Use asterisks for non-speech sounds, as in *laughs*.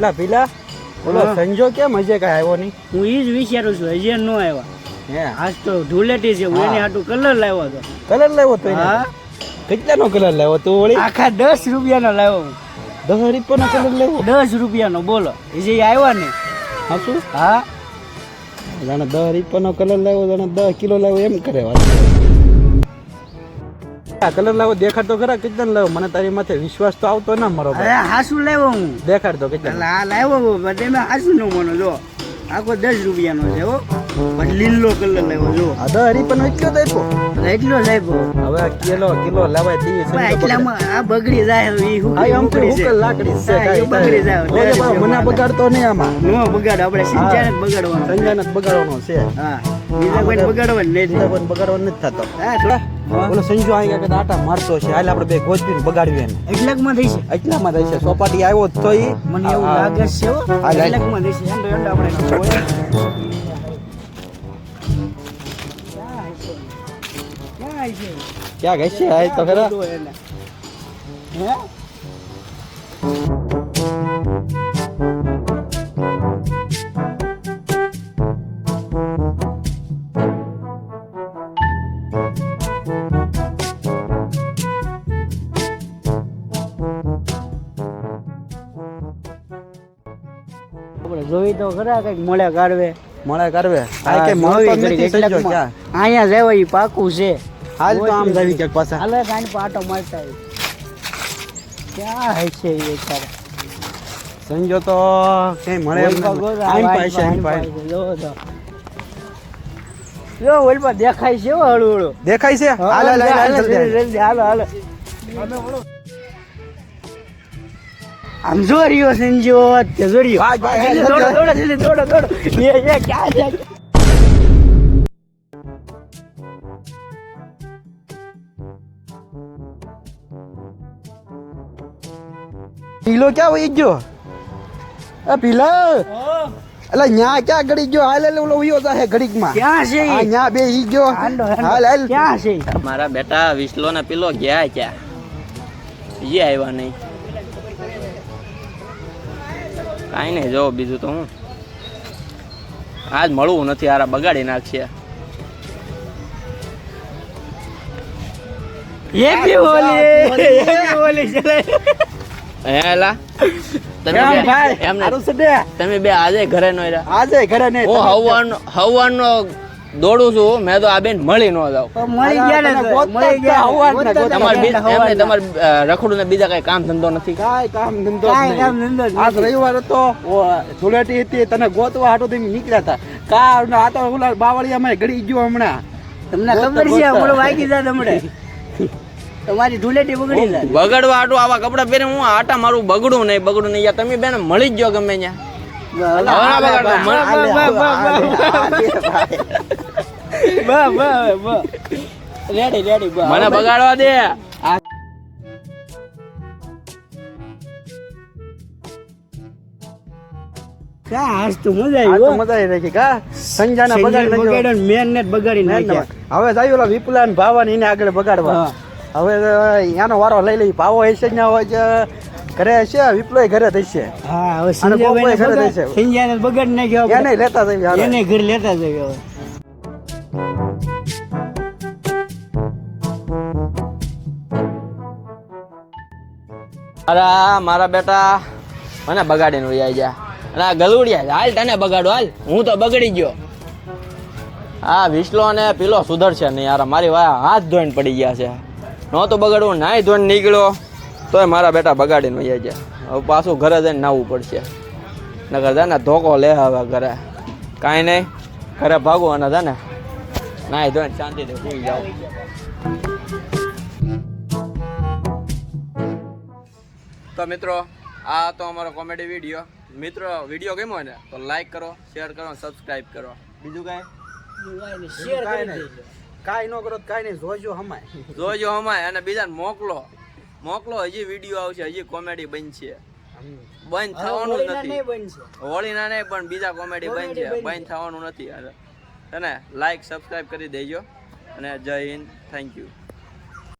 એટલે પેલા બોલો સંજો કેમ હજે કઈ આવ્યો નહીં? હું એ જ વિચારું છું હજી ન આવ્યા. હે? આજ તો ધૂળેટી છે હું. એની હાટું કલર લાવ્યો હતો. કલર લાવ્યો તો? હા. કેટલાનો કલર લાવ્યો તું વળી? આખા દસ રૂપિયાનો લાવ્યો હું. દસ રૂપિયાનો કલર લાવ્યો? દસ રૂપિયાનો બોલો. એ જે આવ્યા ને. હા શું? હા. જાણે દસ રૂપિયાનો કલર લાવ્યો જાણે દસ કિલો લાવ્યો એમ કરે વાત. આ કલર લાવો દેખાડ તો ખરા કેટલા લાવ્યો મને તારી માથે વિશ્વાસ તો આવતો ના મારો અરે હાસુ લાવ્યો હું. દેખાડ તો કેટલા આ લાવ્યો બધે મેં હાસુ નો મનો જો. આખો દસ રૂપિયાનો છે હો. પણ લીલો કલર લાવ્યો જો. આ હરી પણ એટલો જ એટલો જ હવે કિલો કિલો લાવાય તે છે. એટલામાં આ બગડી જાય એ હું આ આમ તો હુકલ લાકડી છે કાઈ બગડી જાય. મને બગાડતો નહીં આમાં. નો બગાડ આપણે સિંચાને જ બગાડવાનો સંજયને બગાડવાનો છે. હા. બીજા બીજા કોઈને નથી થતો. હા ઓલો સંજુ આગળ આટા મારતો છે હાલ આપણે બે ગોજબીને બગાડવી એને. એટલાકમાં થઈ છે. એટલામાં થાય છે. સોપાટી આવ્યો તો ઈ મને એવું લાગે છે. એટલાકમાં થઈ છે. આપણે ક્યાં? ગઈ છે? આ તો ખરા. હે? આપણે જોઈ તો ખરા કંઈક મળે કાઢવે મળે કાઢવે આ કે મળતો નથી સંજો ક્યાં? અહીંયા લેવા ઈ પાકું છે. હાલ તો આમ જાવી કે પાછા. હાલે કાંઈ પાટો મારતા. ક્યાં છે એ તારે સંજો તો કઈ મળે એમ વાઈટ પાય. પાય છે, જોવો તો. જો ઓલપા દેખાય છે હો હળુ હળુ. દેખાય છે? હાલ હાલ હાલ, જલ્દી હાલ. હાલ. હાલો હાલો. આમ જો રહ્યો સંજો તે જો રહ્યો. ભાઈ, ભાઈ, જલ્દી જલ્દી, દોડો, દોડો, જલ્દી દોડો, દોડો. એ, એ, ક્યાં છે? પીલો ક્યાં વહી ગયો? આ પીલો? એટલે ન્યા ક્યાં ગળી ગયો? હાલ એટલે ઓલો ઉયો જાહે ઘડીકમાં. ક્યાં છે? આ ઈ? ગયો. હાલ હાલ. ક્યાં છે? મારા બેટા વિસલો ને પેલો ગયા ક્યાં? એ આવ્યા નહીં. કાંઈ નહીં જો બીજું તો હું. આજ મળવું નથી આરા બગાડી નાખશે. એ બી ઓલી એ બી ઓલી છે. હેલા તમે ભાઈ? એમને તમે બે આજે ઘરે નો આજે ઘરે નહીં હું હવારનો હવારનો દોડું છું મેં તો આ બેન મળી ન જાવ મળી ગયા ને મળી ગયા. તમારે એમને તમારે રખડું ને બીજા કઈ કામ ધંધો નથી કાંઈ કામ ધંધો કામ ધંધો આજ રવિવાર હતો ધૂળેટી હતી તને ગોતવા હાટો થી નીકળ્યા હતા કાર ને આ તો ઓલા બાવળિયામાં ગળી ગયો હમણાં તમને ખબર છે ઓલો હમણાં વાગી જાય તમને તમારી ધૂળેટી બગડી જાય બગડવા હાટો આવા કપડા પહેરે હું આટા મારું બગડું નહીં બગડું નહીં તમે બેન મળી જ ગયો ગમે ત્યાં બા, બા, બા. રેડી રેડી બા. મને બગાડવા દે. ક્યાં હાસ તો મજા આવી તો મજા આવી રહી કા? સંજાના સંજય બગાડ ને મેન ને બગાડી નાખ્યા. હવે જાય ઓલા વિપુલા ને ભાવા ને એને આગળ બગાડવા. હવે એનો વારો લઈ લઈ ભાવો હશે ને હોય ઘરે હશે વિપલો ઘરે થશે. હા હવે ઘરે બગાડ- નાખ્યો એને લેતા જઈએ એને ઘર લેતા જઈએ હવે. અરે મારા બેટા મને બગાડીને વહી જા અને આ ગલુડિયા હાલ તને બગાડો, હાલ. હું તો બગડી ગયો. આ વિસલો અને પેલો સુધરશે નહીં યાર. મારી વાયા હાથ ધોઈને પડી ગયા છે. નહોતો બગાડવું, નાય ધોઈને નીકળ્યો તોય મારા બેટા બગાડીને વહી જા હવે પાછું ઘરે જઈને નાવું પડશે. નકર છે ને, ધોકો લે હવે ઘરે. કાંઈ નહીં. ઘરે ભાગવું અને છે ને નાઈ ધોઈને શાંતિથી સુઈ જાવ તો મિત્રો આ તો અમારો કોમેડી વીડિયો મિત્રો વીડિયો ગમ્યો ને તો લાઈક કરો શેર કરો સબસ્ક્રાઇબ કરો. બીજું કાંઈ? શેર કરી કાંઈ નહીં. કાંઈ ન કરો તો કાંઈ નહીં જોજો હમાય *laughs* જોજો અમાય અને બીજાને મોકલો. મોકલો હજી વીડિયો આવશે હજી કોમેડી બનશે. બંધ થવાનું નથી. હોળીના નહીં પણ બીજા કોમેડી બનશે. બંધ થવાનું નથી. અને લાઈક સબસ્ક્રાઇબ કરી દેજો. અને જય હિન્દ. Thank you